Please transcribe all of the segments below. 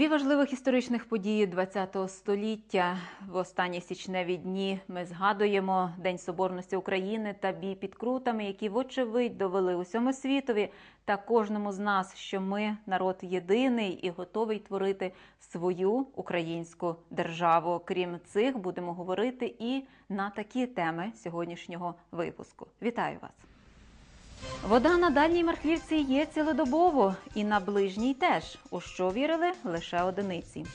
Дві важливих історичних події ХХ століття. В останні січневі дні ми згадуємо День Соборності України та бій під крутами, які вочевидь довели усьому світові та кожному з нас, що ми народ єдиний і готовий творити свою українську державу. Крім цих, будемо говорити і на такі теми сьогоднішнього випуску. Вітаю вас! Вода на дальній Мархлівці є цілодобово і на ближній теж, у що вірили лише одиниці.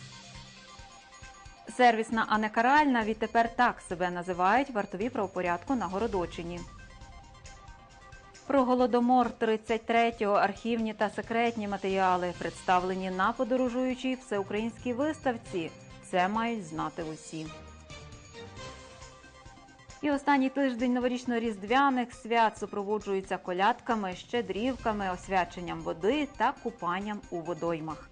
Сервісна, а не каральна відтепер так себе називають вартові правопорядку на Городочині. Про голодомор 33-го архівні та секретні матеріали представлені на подорожуючій всеукраїнській виставці. Це мають знати усі. І останній тиждень новорічно-різдвяних свят супроводжується колядками, щедрівками, освяченням води та купанням у водоймах.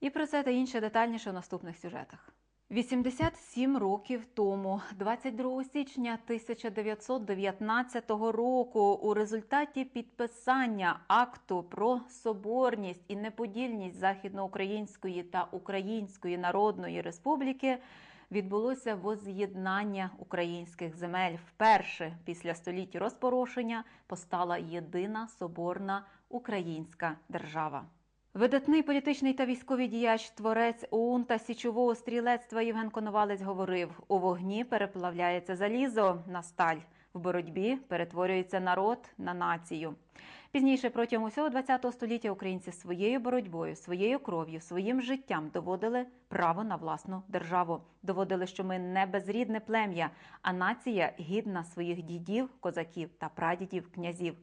І про це та інше детальніше у наступних сюжетах. 87 років тому, 22 січня 1919 року, у результаті підписання акту про соборність і неподільність Західноукраїнської та Української Народної Республіки відбулося воз'єднання українських земель. Вперше після століть розпорошення постала єдина соборна українська держава. Видатний політичний та військовий діяч, творець ОУН та січового стрілецтва Євген Коновалець говорив: у вогні переплавляється залізо на сталь, в боротьбі перетворюється народ на націю. Пізніше протягом усього ХХ століття українці своєю боротьбою, своєю кров'ю, своїм життям доводили право на власну державу. Доводили, що ми не безрідне плем'я, а нація гідна своїх дідів, козаків та прадідів, князів.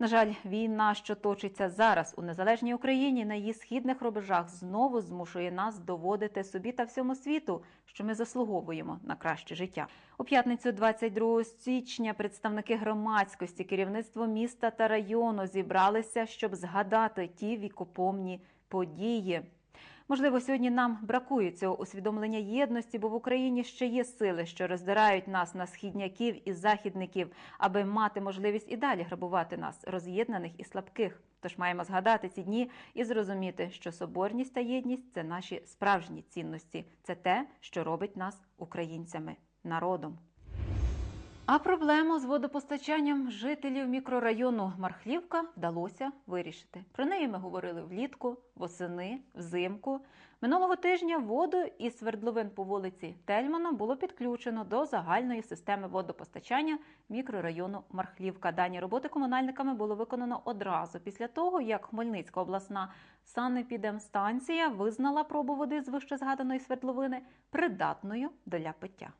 На жаль, війна, що точиться зараз у незалежній Україні на її східних рубежах, знову змушує нас доводити собі та всьому світу, що ми заслуговуємо на краще життя. У п'ятницю, 22 січня, представники громадськості, керівництво міста та району зібралися, щоб згадати ті вікопомні події. Можливо, сьогодні нам бракує цього усвідомлення єдності, бо в Україні ще є сили, що роздирають нас на східняків і західників, аби мати можливість і далі грабувати нас, роз'єднаних і слабких. Тож маємо згадати ці дні і зрозуміти, що соборність та єдність це наші справжні цінності, це те, що робить нас українцями, народом. А проблему з водопостачанням жителів мікрорайону Мархлівка вдалося вирішити. Про неї ми говорили влітку, восени, взимку. Минулого тижня воду із свердловин по вулиці Тельмана було підключено до загальної системи водопостачання мікрорайону Мархлівка. Дані роботи комунальниками було виконано одразу після того, як Хмельницька обласна санепідемстанція визнала пробу води з вищезгаданої свердловини придатною для пиття.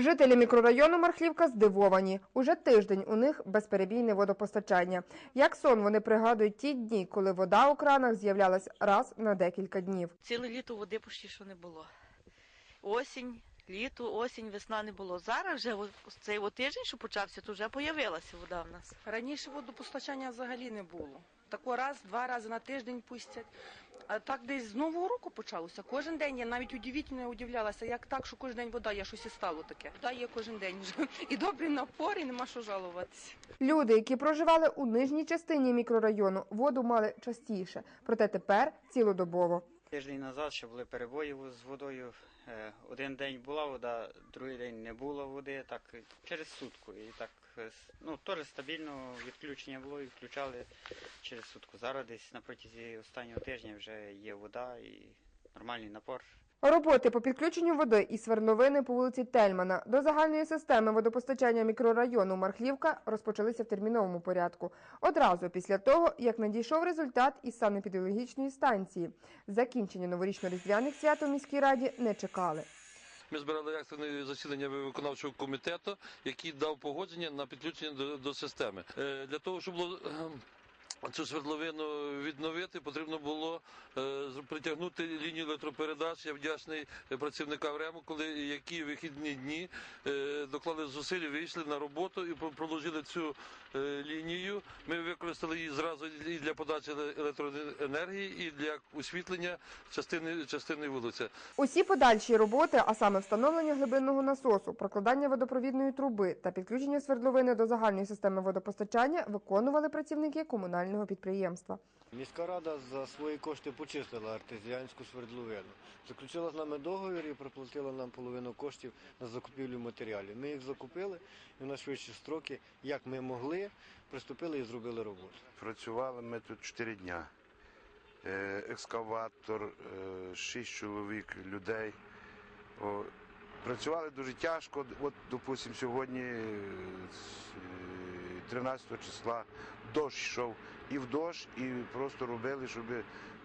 Жителі мікрорайону Мархлівка здивовані. Уже тиждень у них безперебійне водопостачання. Як сон вони пригадують ті дні, коли вода у кранах з'являлась раз на декілька днів. Ціле літо води почти що не було. Осінь, літо, осінь, весна не було. Зараз вже цей тиждень, що почався, то вже появилася вода в нас. Раніше водопостачання взагалі не було. Тако раз, два рази на тиждень пустять. А так десь з Нового року почалося. Кожен день я навіть удивительно удивлялася, як так, що кожен день вода є, щось і стало таке. Вода є кожен день вже. І добрий напор, і нема що жалуватися. Люди, які проживали у нижній частині мікрорайону, воду мали частіше, проте тепер цілодобово. Тиждень назад ще були перебої з водою. Е, Один день була вода, другий день не було води, так через сутку. І так ну, теж стабільно відключення було і включали через сутку. Зараз десь на протязі останнього тижня вже є вода і нормальний напор. Роботи по підключенню води із свердловини по вулиці Тельмана до загальної системи водопостачання мікрорайону Мархлівка розпочалися в терміновому порядку. Одразу після того, як надійшов результат із санепідеміологічної станції. Закінчення новорічно-різдвяних свят у міській раді не чекали. Ми збирали екстрене засідання виконавчого комітету, який дав погодження на підключення до, до системи. Е, для того, щоб було ем, цю свердловину відновити, потрібно було е, притягнути лінію електропередач. Я вдячний е, працівникам РЕМу, коли які вихідні дні е, доклали зусиль, вийшли на роботу і про- проложили цю е, лінію. Ми використали її зразу і для подачі еле- електроенергії, і для освітлення частини частини вулиці. Усі подальші роботи, а саме встановлення глибинного насосу, прокладання водопровідної труби та підключення свердловини до загальної системи водопостачання, виконували працівники комунального підприємства. Міська рада за свої кошти почистила артезіанську свердловину. Заключила з нами договір і проплатила нам половину коштів на закупівлю матеріалів. Ми їх закупили і на швидші строки, як ми могли, приступили і зробили роботу. Працювали ми тут 4 дня. Е, Екскаватор, е, 6 чоловік, людей. Працювали дуже тяжко. От, допустимо, сьогодні, е, з, е, 13 числа, дощ йшов. І в дощ, і просто робили, щоб,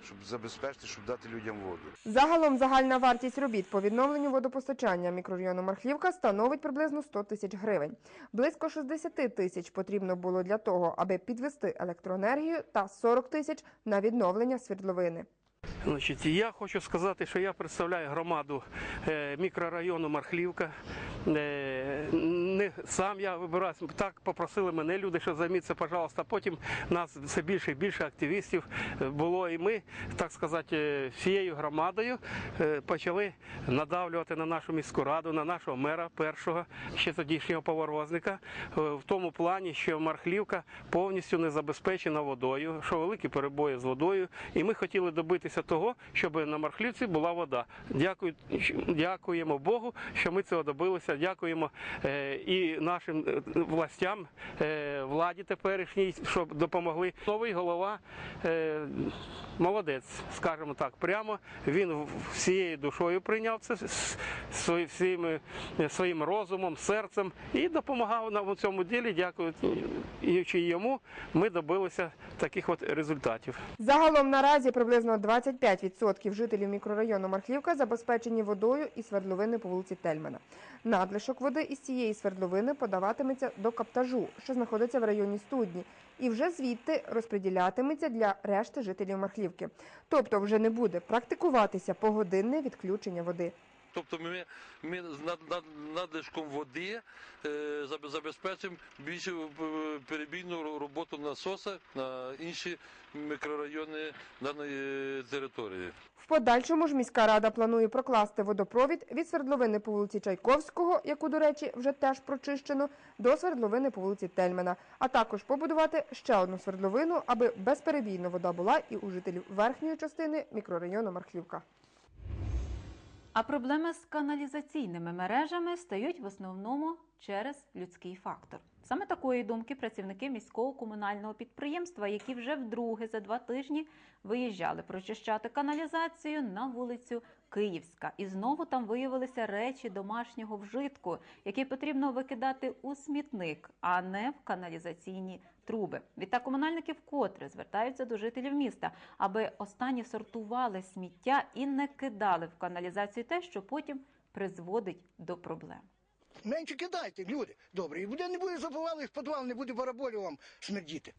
щоб забезпечити, щоб дати людям воду. Загалом загальна вартість робіт по відновленню водопостачання мікрорайону Мархлівка становить приблизно 100 тисяч гривень. Близько 60 тисяч потрібно було для того, аби підвести електроенергію, та 40 тисяч на відновлення свердловини. Значить, я хочу сказати, що я представляю громаду е, мікрорайону Мархлівка. Не сам я вибирався, так попросили мене люди, що займіться, пожалуйста. Потім нас все більше і більше активістів е, було, і ми, так сказати, е, всією громадою е, почали надавлювати на нашу міську раду, на нашого мера першого, ще тодішнього поворозника, в тому плані, що Мархлівка повністю не забезпечена водою, що великі перебої з водою, і ми хотіли добитися того, щоб на Мархлівці була вода. Дякую, дякуємо Богу, що ми цього добилися. Дякуємо і нашим е, властям, е, владі теперішній, що допомогли. Новий голова е, молодець, скажімо так, прямо він всією душою прийняв це е, своїм розумом, серцем і допомагав нам у цьому ділі. Дякуючи йому, ми добилися таких от результатів. Загалом наразі приблизно 25% жителів мікрорайону Мархлівка забезпечені водою і свердловини по вулиці Тельмана. Надлишок води із цієї свердловини подаватиметься до каптажу, що знаходиться в районі студні, і вже звідти розподілятиметься для решти жителів Мархлівки. Тобто вже не буде практикуватися погодинне відключення води. Тобто ми, ми над, над, надлишком води е, забезпечимо більше е, перебійну роботу насоса на інші мікрорайони даної території. В подальшому ж міська рада планує прокласти водопровід від свердловини по вулиці Чайковського, яку, до речі, вже теж прочищено, до свердловини по вулиці Тельмана, а також побудувати ще одну свердловину, аби безперебійно вода була і у жителів верхньої частини мікрорайону Мархлівка. А проблеми з каналізаційними мережами стають в основному через людський фактор. Саме такої думки працівники міського комунального підприємства, які вже вдруге за два тижні виїжджали прочищати каналізацію на вулицю Київська, і знову там виявилися речі домашнього вжитку, які потрібно викидати у смітник, а не в каналізаційні труби. Відтак комунальники вкотре звертаються до жителів міста, аби останні сортували сміття і не кидали в каналізацію те, що потім призводить до проблем. Менше кидайте, люди. Добре, і буде не буде запивали в підвал, не буде бараболю вам смердіти.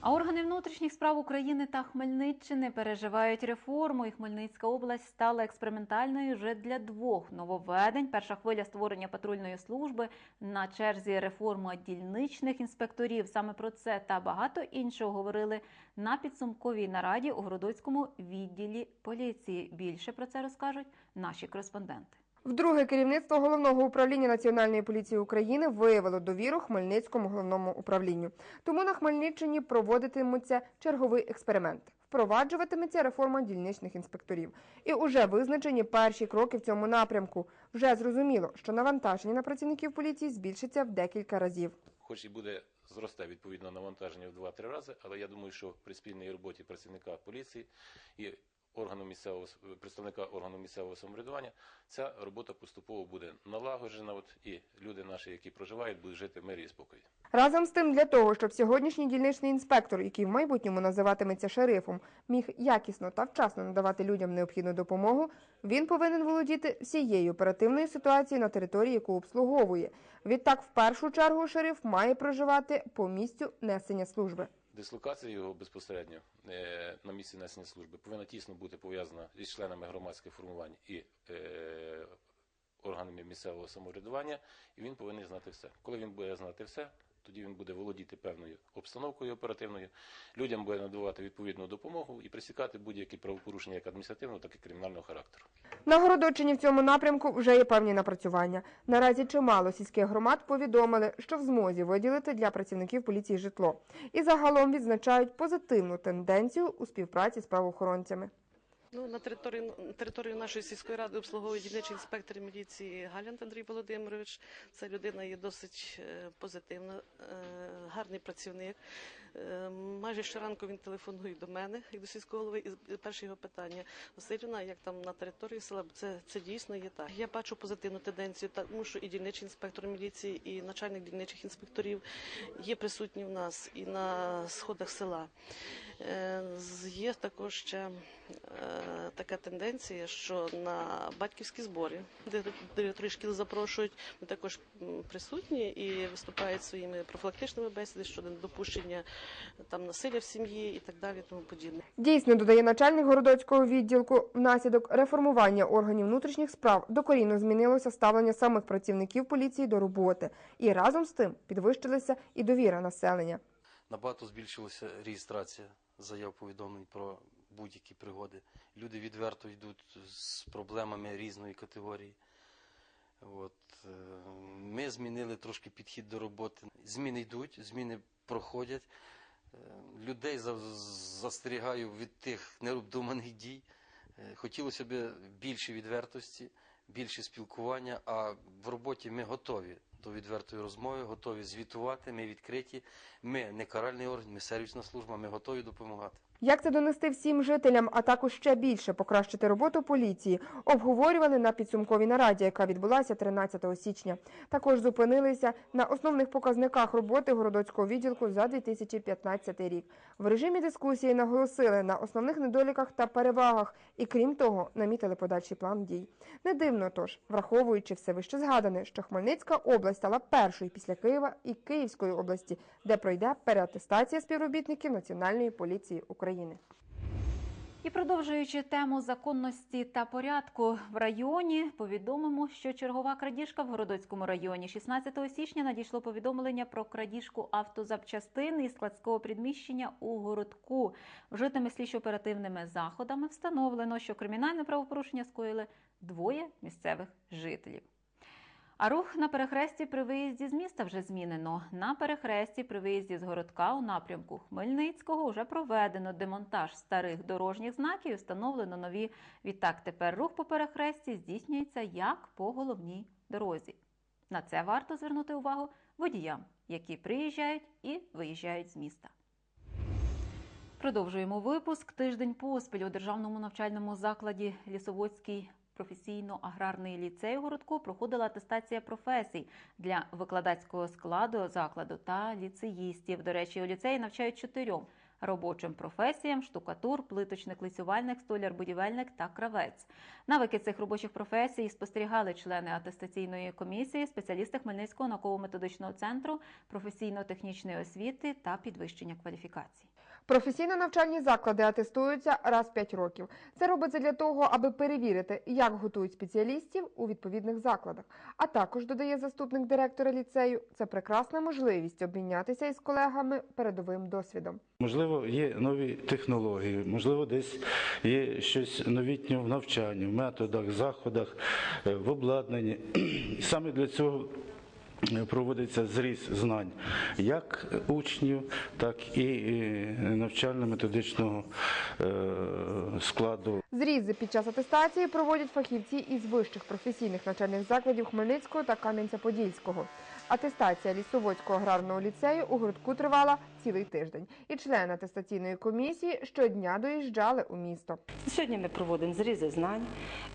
А органи внутрішніх справ України та Хмельниччини переживають реформу, і Хмельницька область стала експериментальною вже для двох нововведень. Перша хвиля створення патрульної служби на черзі реформа дільничних інспекторів. Саме про це та багато іншого говорили на підсумковій нараді у Городоцькому відділі поліції. Більше про це розкажуть наші кореспонденти. Вдруге керівництво головного управління Національної поліції України виявило довіру Хмельницькому головному управлінню. Тому на Хмельниччині проводитимуться черговий експеримент. Впроваджуватиметься реформа дільничних інспекторів. І уже визначені перші кроки в цьому напрямку. Вже зрозуміло, що навантаження на працівників поліції збільшиться в декілька разів. хоч і буде зросте відповідно навантаження в 2-3 рази, але я думаю, що при спільній роботі працівника поліції і органу місцевого представника органу місцевого самоврядування ця робота поступово буде налагоджена. От і люди наші, які проживають, будуть жити в мирі і спокої. Разом з тим, для того, щоб сьогоднішній дільничний інспектор, який в майбутньому називатиметься шерифом, міг якісно та вчасно надавати людям необхідну допомогу, він повинен володіти всією оперативною ситуацією на території, яку обслуговує. Відтак, в першу чергу, шериф має проживати по місцю несення служби. Дислокація його безпосередньо е, на місці несення служби повинна тісно бути пов'язана із членами громадських формувань і е, органами місцевого самоврядування, і він повинен знати все. Коли він буде знати все, Тоді він буде володіти певною обстановкою оперативною, людям буде надавати відповідну допомогу і пресікати будь-які правопорушення як адміністративного, так і кримінального характеру. На Городочині в цьому напрямку вже є певні напрацювання. Наразі чимало сільських громад повідомили, що в змозі виділити для працівників поліції житло. І загалом відзначають позитивну тенденцію у співпраці з правоохоронцями. Ну, на території, на території нашої сільської ради обслуговує дільничий інспектор міліції Галянт Андрій Володимирович. Це людина є досить е, позитивна, е, гарний працівник. Е, Майже щоранку він телефонує до мене, як до сільського голови, і перше його питання Василівна, як там на території села, це, це дійсно є так. Я бачу позитивну тенденцію, тому що і дільничий інспектор міліції, і начальник дільничих інспекторів є присутні в нас і на сходах села. Е, з- Є також ще е, така тенденція, що на батьківські збори, де директори шкіл запрошують, ми також присутні і виступають своїми профілактичними бесідами щодо допущення там насилля в сім'ї і так далі, тому подібне. Дійсно, додає начальник городоцького відділку, внаслідок реформування органів внутрішніх справ докорінно змінилося ставлення самих працівників поліції до роботи, і разом з тим підвищилася і довіра населення. Набагато збільшилася реєстрація заяв повідомлень про будь-які пригоди. Люди відверто йдуть з проблемами різної категорії. От, е, ми змінили трошки підхід до роботи. Зміни йдуть, зміни проходять. Е, Людей за- застерігаю від тих необдуманих дій. Е, Хотілося б більше відвертості, більше спілкування, а в роботі ми готові до відвертої розмови, готові звітувати, ми відкриті. Ми не каральний орган, ми сервісна служба, ми готові допомагати. Як це донести всім жителям, а також ще більше покращити роботу поліції, обговорювали на підсумковій нараді, яка відбулася 13 січня. Також зупинилися на основних показниках роботи городоцького відділку за 2015 рік. В режимі дискусії наголосили на основних недоліках та перевагах, і крім того, намітили подальший план дій. Не дивно тож, враховуючи все вище згадане, що Хмельницька область стала першою після Києва і Київської області, де пройде переатестація співробітників Національної поліції України. І продовжуючи тему законності та порядку в районі, повідомимо, що чергова крадіжка в Городоцькому районі 16 січня надійшло повідомлення про крадіжку автозапчастин із складського приміщення у городку. Вжитими слідчо-оперативними заходами встановлено, що кримінальне правопорушення скоїли двоє місцевих жителів. А рух на перехресті при виїзді з міста вже змінено. На перехресті при виїзді з городка у напрямку Хмельницького вже проведено демонтаж старих дорожніх знаків і встановлено нові. Відтак тепер рух по перехресті здійснюється як по головній дорозі. На це варто звернути увагу водіям, які приїжджають і виїжджають з міста. Продовжуємо випуск. Тиждень поспіль у державному навчальному закладі Лісоводський професійно-аграрний ліцей у городку проходила атестація професій для викладацького складу закладу та ліцеїстів. До речі, у ліцеї навчають чотирьом робочим професіям: штукатур, плиточник, лицювальник, столяр, будівельник та кравець. Навики цих робочих професій спостерігали члени атестаційної комісії, спеціалісти Хмельницького науково-методичного центру професійно-технічної освіти та підвищення кваліфікацій. Професійно-навчальні заклади атестуються раз в 5 років. Це робиться для того, аби перевірити, як готують спеціалістів у відповідних закладах. А також, додає заступник директора ліцею, це прекрасна можливість обмінятися із колегами передовим досвідом. Можливо, є нові технології, можливо, десь є щось новітнє в навчанні, в методах, заходах, е, в обладнанні. Саме для цього проводиться зріз знань як учнів, так і е, навчально-методичного е, складу. Зрізи під час атестації проводять фахівці із вищих професійних навчальних закладів Хмельницького та Кам'янця-Подільського. Атестація Лісоводського аграрного ліцею у гуртку тривала цілий тиждень, і члени атестаційної комісії щодня доїжджали у місто. Сьогодні ми проводимо зрізи знань,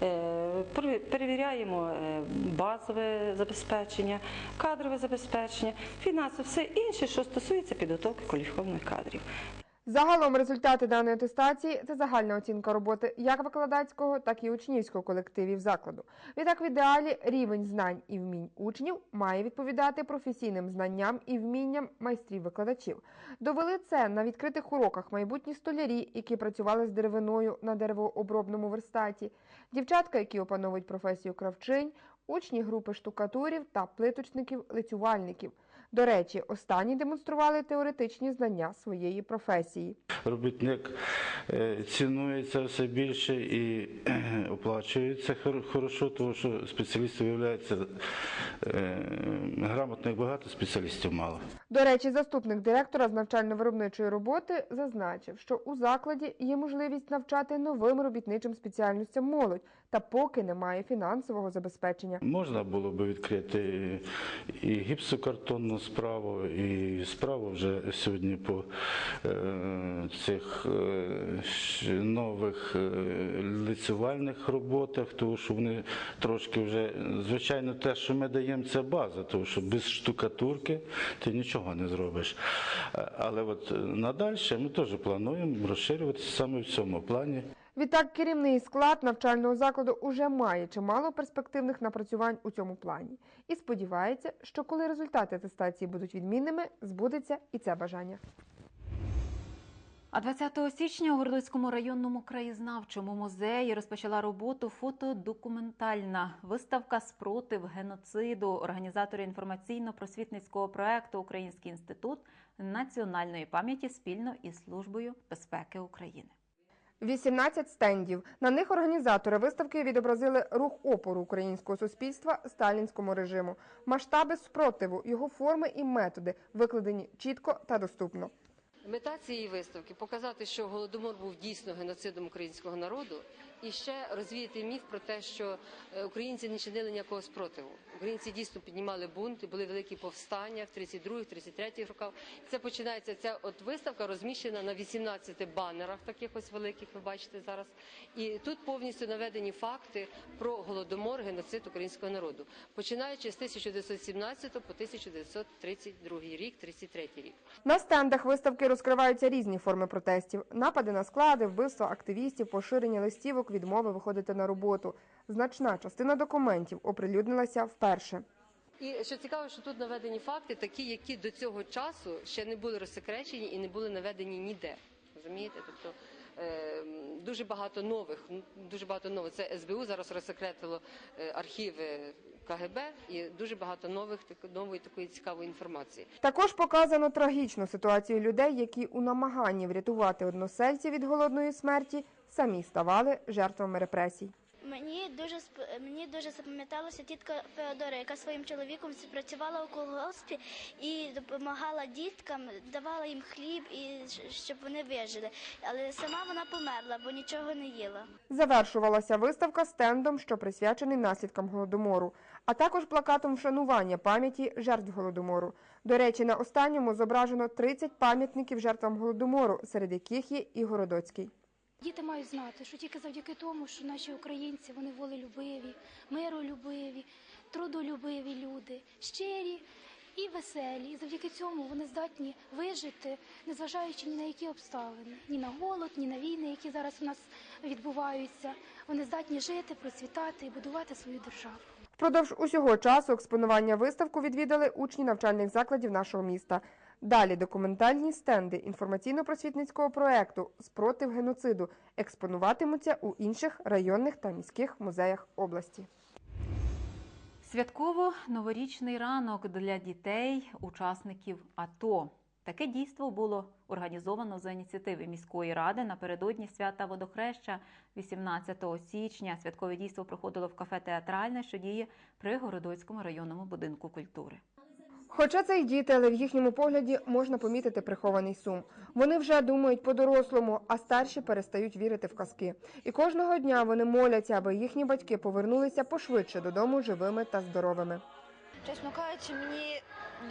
е, перевіряємо е, базове забезпечення, кадрове забезпечення, фінансове, все інше, що стосується підготовки кваліфікованих кадрів. Загалом результати даної атестації це загальна оцінка роботи як викладацького, так і учнівського колективів закладу. Відтак, в ідеалі рівень знань і вмінь учнів має відповідати професійним знанням і вмінням майстрів-викладачів. Довели це на відкритих уроках майбутні столярі, які працювали з деревиною на деревообробному верстаті, дівчатка, які опановують професію кравчинь, учні групи штукатурів та плиточників-лицювальників. До речі, останні демонстрували теоретичні знання своєї професії. Робітник е, цінується все більше і е, оплачується хорошо, тому що спеціалістів виявляється е, грамотних багато, спеціалістів мало. До речі, заступник директора з навчально-виробничої роботи зазначив, що у закладі є можливість навчати новим робітничим спеціальностям молодь, та поки немає фінансового забезпечення. Можна було би відкрити і гіпсокартонну справу, і справу вже сьогодні по е, цих е, нових е, лицювальних роботах, тому що вони трошки вже, звичайно, те, що ми даємо, це база, тому що без штукатурки ти нічого не зробиш. Але от надальше ми теж плануємо розширюватися саме в цьому плані. Відтак, керівний склад навчального закладу уже має чимало перспективних напрацювань у цьому плані і сподівається, що коли результати атестації будуть відмінними, збудеться і це бажання. А 20 січня у Городоцькому районному краєзнавчому музеї розпочала роботу фотодокументальна виставка Спротив геноциду. Організатори інформаційно-просвітницького проекту Український інститут національної пам'яті спільно із службою безпеки України. 18 стендів. На них організатори виставки відобразили рух опору українського суспільства сталінському режиму, масштаби спротиву, його форми і методи викладені чітко та доступно. Мета цієї виставки показати, що голодомор був дійсно геноцидом українського народу, і ще розвіяти міф про те, що е, українці не чинили ніякого спротиву. Українці дійсно піднімали бунти, були великі повстання в 32-х, 33-х роках. Це починається ця от виставка розміщена на 18 банерах, таких ось великих, ви бачите зараз. І тут повністю наведені факти про голодомор, геноцид українського народу, починаючи з 1917 по 1932 рік, 33 рік. На стендах виставки розкриваються різні форми протестів: напади на склади, вбивства активістів, поширення листівок, відмови виходити на роботу. Значна частина документів оприлюднилася вперше. І що цікаво, що тут наведені факти, такі, які до цього часу ще не були розсекречені і не були наведені ніде. Розумієте? Тобто е, дуже багато нових, дуже багато нових. Це СБУ зараз розсекретило е, архіви КГБ і дуже багато нових нової такої цікавої інформації. Також показано трагічну ситуацію людей, які у намаганні врятувати односельців від голодної смерті самі ставали жертвами репресій. Мені дуже мені дуже запам'яталася тітка Феодора, яка своїм чоловіком працювала у колгоспі і допомагала діткам, давала їм хліб і щоб вони вижили. Але сама вона померла, бо нічого не їла. Завершувалася виставка стендом, що присвячений наслідкам голодомору, а також плакатом вшанування пам'яті жертв голодомору. До речі, на останньому зображено 30 пам'ятників жертвам голодомору, серед яких є і Городоцький. Діти мають знати, що тільки завдяки тому, що наші українці вони волелюбиві, миролюбиві, трудолюбиві люди, щирі і веселі. І завдяки цьому вони здатні вижити, незважаючи ні на які обставини, ні на голод, ні на війни, які зараз у нас відбуваються. Вони здатні жити, процвітати і будувати свою державу. Впродовж усього часу експонування виставку відвідали учні навчальних закладів нашого міста. Далі документальні стенди інформаційно-просвітницького проекту Спротив геноциду експонуватимуться у інших районних та міських музеях області. Святково-новорічний ранок для дітей, учасників АТО. Таке дійство було організовано за ініціативи міської ради напередодні свята водохреща 18 січня. Святкове дійство проходило в кафе Театральне, що діє при Городоцькому районному будинку культури. Хоча це й діти, але в їхньому погляді можна помітити прихований сум. Вони вже думають по-дорослому, а старші перестають вірити в казки. І кожного дня вони моляться, аби їхні батьки повернулися пошвидше додому живими та здоровими. Чесно кажучи, мені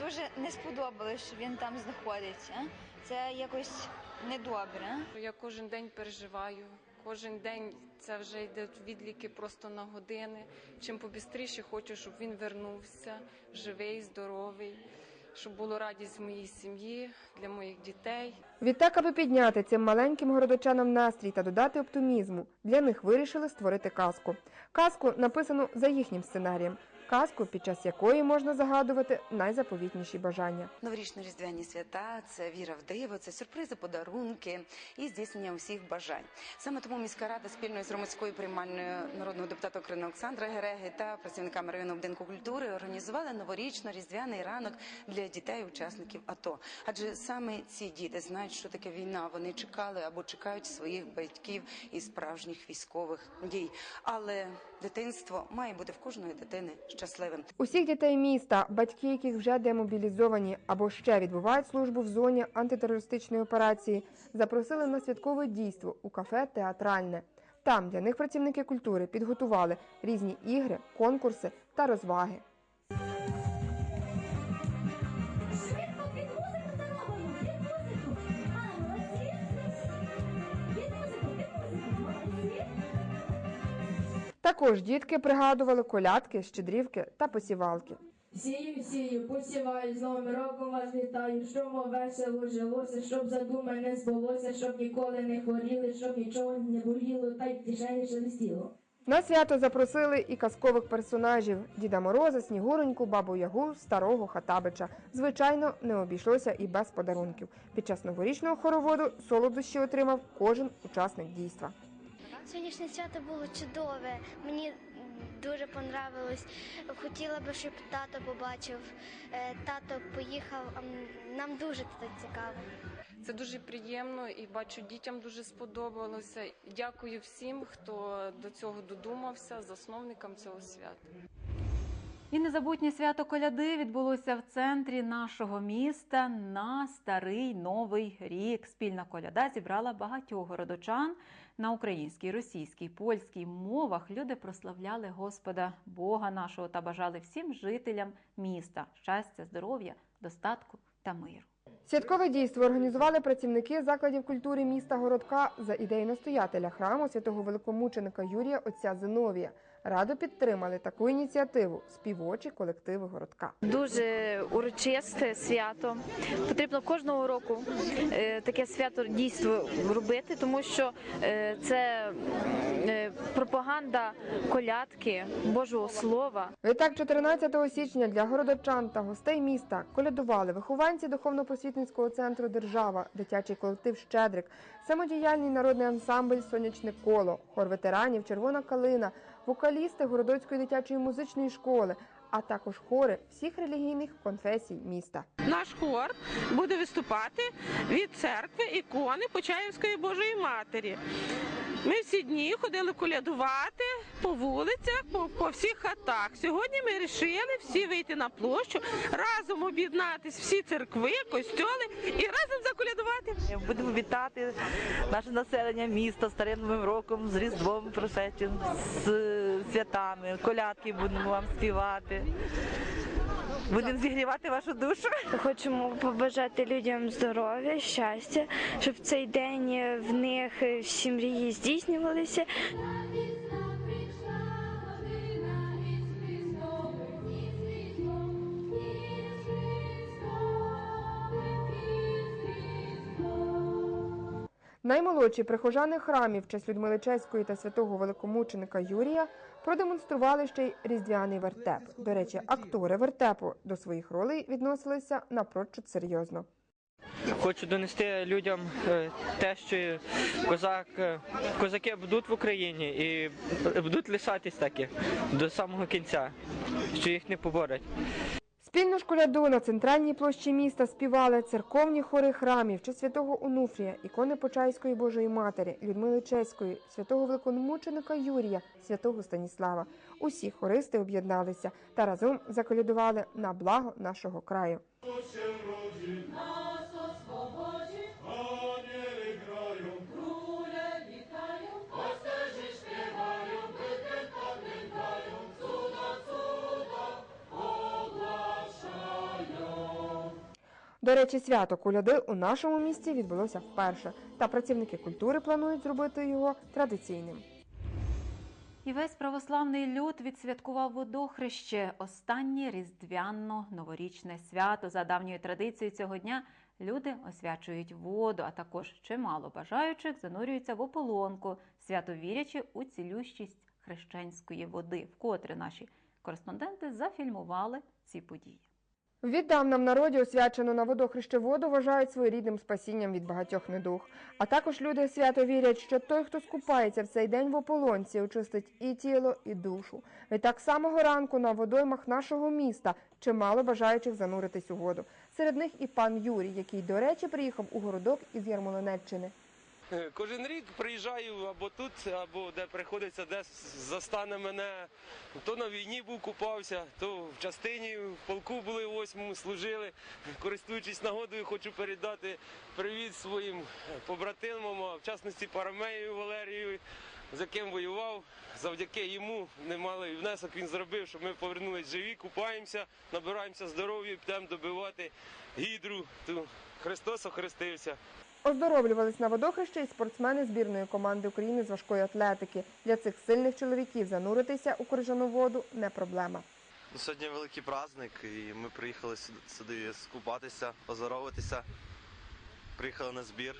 дуже не сподобалось, що він там знаходиться. Це якось недобре. Я кожен день переживаю. Кожен день це вже йде відліки просто на години. Чим побістріше хочу, щоб він вернувся, живий, здоровий, щоб було радість в моїй сім'ї, для моїх дітей. Відтак, аби підняти цим маленьким городочанам настрій та додати оптимізму, для них вирішили створити казку. Казку написану за їхнім сценарієм. Казку, під час якої можна загадувати найзаповітніші бажання. Новорічно-різдвяні свята це віра в диво, це сюрпризи, подарунки і здійснення усіх бажань. Саме тому міська рада спільно з громадською приймальною народного депутата України Олександра Гереги та працівниками районного будинку культури організували новорічно-різдвяний ранок для дітей-учасників АТО. Адже саме ці діти знають, що таке війна. Вони чекали або чекають своїх батьків і справжніх військових дій. Але дитинство має бути в кожної дитини щасливим. Усіх дітей міста, батьки яких вже демобілізовані або ще відбувають службу в зоні антитерористичної операції, запросили на святкове дійство у кафе Театральне. Там для них працівники культури підготували різні ігри, конкурси та розваги. Також дітки пригадували колядки, щедрівки та посівалки. Сію, сію, посіваю, з Новим роком вас вітаю, щоб весело жилося, щоб задума не збулося, щоб ніколи не хворіли, щоб нічого не боліло, та й в кишені шелестіло. На свято запросили і казкових персонажів Діда Мороза, Снігуроньку, Бабу Ягу, Старого Хатабича. Звичайно, не обійшлося і без подарунків. Під час новорічного хороводу солодощі отримав кожен учасник дійства. Сьогоднішнє свято було чудове. Мені дуже понравилось. Хотіла би, щоб тато побачив. Е, Тато поїхав. Нам дуже це цікаво. Це дуже приємно і бачу, дітям дуже сподобалося. Дякую всім, хто до цього додумався, засновникам цього свята. І незабутнє свято коляди відбулося в центрі нашого міста на старий новий рік. Спільна коляда зібрала багатьох городочан на українській, російській, польській мовах. Люди прославляли Господа Бога нашого та бажали всім жителям міста щастя, здоров'я, достатку та миру. Святкове дійство організували працівники закладів культури міста Городка за ідеї настоятеля храму святого великомученика Юрія отця Зиновія. Радо підтримали таку ініціативу співочі колективи Городка. Дуже урочисте свято. Потрібно кожного року е, таке свято дійство робити, тому що е, це е, пропаганда колядки Божого Слова. Відтак, 14 січня для городочан та гостей міста колядували вихованці духовно-просвітницького центру Держава, дитячий колектив Щедрик, самодіяльний народний ансамбль Сонячне коло, хор ветеранів Червона калина, вокалісти Городоцької дитячої музичної школи, а також хори всіх релігійних конфесій міста. Наш хор буде виступати від церкви ікони Почаївської Божої Матері. Ми всі дні ходили колядувати по вулицях, по, по всіх хатах. Сьогодні ми вирішили всі вийти на площу, разом об'єднатись всі церкви, костьоли і разом заколядувати. Будемо вітати наше населення міста старим новим роком, з Різдвом прошедшим, з святами, колядки будемо вам співати. Будемо зігрівати вашу душу. Хочемо побажати людям здоров'я, щастя, щоб цей день в них всі мрії здійснювалися. Наймолодші прихожани храмів в честь Людмили Чеської та святого великомученика Юрія продемонстрували ще й різдвяний вертеп. До речі, актори вертепу до своїх ролей відносилися напрочуд серйозно. Хочу донести людям е, те, що козак, е, козаки будуть в Україні і будуть лишатись таки до самого кінця, що їх не поборять. Спільну ж коляду на центральній площі міста співали церковні хори храмів чи святого Онуфрія, ікони Почайської Божої Матері, Людмили Чеської, святого великомученика Юрія, святого Станіслава. Усі хористи об'єдналися та разом заколядували на благо нашого краю. До речі, свято коляди у нашому місті відбулося вперше, та працівники культури планують зробити його традиційним. І весь православний люд відсвяткував водохреще, останнє різдвяно-новорічне свято. За давньою традицією цього дня люди освячують воду, а також чимало бажаючих занурюються в ополонку, свято вірячи у цілющість хрещенської води, вкотре наші Кореспонденти зафільмували ці події. Віддавна в народі освячену на водохреще воду вважають своєрідним спасінням від багатьох недуг. А також люди свято вірять, що той, хто скупається в цей день в ополонці, очистить і тіло, і душу. Відтак самого ранку на водоймах нашого міста чимало бажаючих зануритись у воду. Серед них і пан Юрій, який, до речі, приїхав у городок із Ярмолинеччини. Кожен рік приїжджаю або тут, або де приходиться, де застане мене. То на війні був купався, то в частині в полку були восьмому, служили. Користуючись нагодою, хочу передати привіт своїм побратимам, а в частності Парамею Валерію, з яким воював. Завдяки йому немалий внесок він зробив, щоб ми повернулись живі, купаємося, набираємося здоров'я, підемо добивати гідру. Христос охрестився. Оздоровлювались на водохрещі і спортсмени збірної команди України з важкої атлетики. Для цих сильних чоловіків зануритися у крижану воду не проблема. Ну, Сьогодні великий праздник, і ми приїхали сюди, сюди скупатися, оздоровитися. Приїхали на збір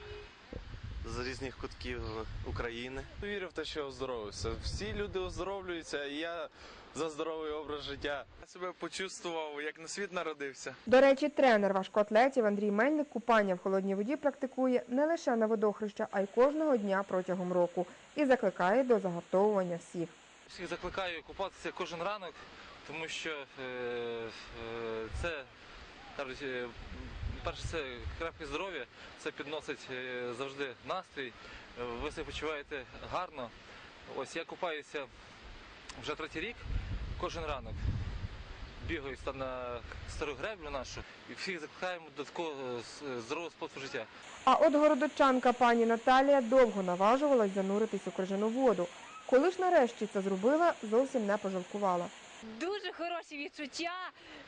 з різних кутків України. Вірю в те, що оздоровився. Всі люди оздоровлюються, і я за здоровий образ життя. Я себе почувствував, як на світ народився. До речі, тренер важкоатлетів Андрій Мельник купання в холодній воді практикує не лише на водохреща, а й кожного дня протягом року і закликає до загартовування всіх. Всіх закликаю купатися кожен ранок, тому що е, е, це кажуть, е, перше це крепке здоров'я, це підносить е, завжди настрій. е, Ви себе почуваєте гарно. Ось я купаюся вже третій рік, кожен ранок. Бігаю там на стару греблю нашу і всіх закликаємо до такого е, здорового способу життя. А от городочанка пані Наталія довго наважувалась зануритись у крижану воду. Коли ж нарешті це зробила, зовсім не пожалкувала. Дуже хороші відчуття.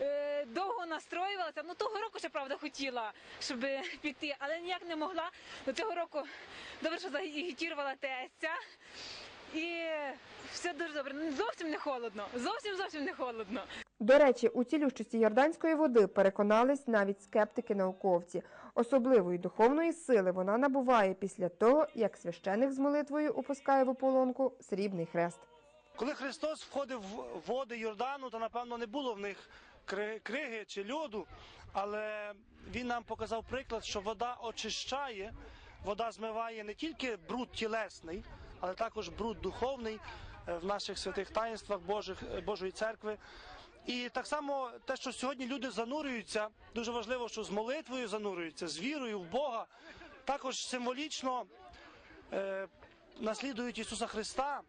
е, Довго настроювалася. Ну того року ще правда хотіла, щоб піти, але ніяк не могла. До цього року добре, що загітірувала тестя. І все дуже добре. Ну, Зовсім не холодно. Зовсім зовсім не холодно. До речі, у цілющості йорданської води переконались навіть скептики-науковці. Особливої духовної сили вона набуває після того, як священик з молитвою опускає в ополонку срібний хрест. Коли Христос входив в води Йордану, то напевно не було в них криги чи льоду, але він нам показав приклад, що вода очищає, вода змиває не тільки бруд тілесний, але також бруд духовний е, в наших святих таїнствах Божих, е, Божої церкви. І так само те, що сьогодні люди занурюються, дуже важливо, що з молитвою занурюються, з вірою в Бога, також символічно е, наслідують Ісуса Христа,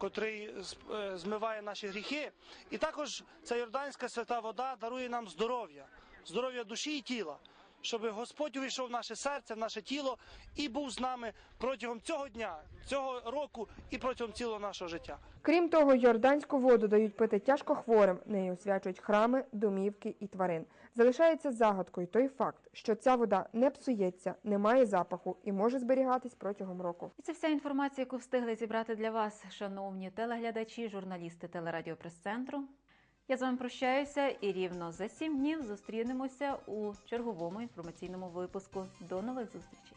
котрий е, змиває наші гріхи. І також ця йорданська свята вода дарує нам здоров'я, здоров'я душі і тіла, щоб Господь увійшов в наше серце, в наше тіло і був з нами протягом цього дня, цього року і протягом цілого нашого життя. Крім того, йорданську воду дають пити тяжко хворим, нею освячують храми, домівки і тварин. Залишається загадкою той факт, що ця вода не псується, не має запаху і може зберігатись протягом року. І це вся інформація, яку встигли зібрати для вас, шановні телеглядачі, журналісти телерадіо прес-центру. Я з вами прощаюся і рівно за сім днів зустрінемося у черговому інформаційному випуску. До нових зустрічей.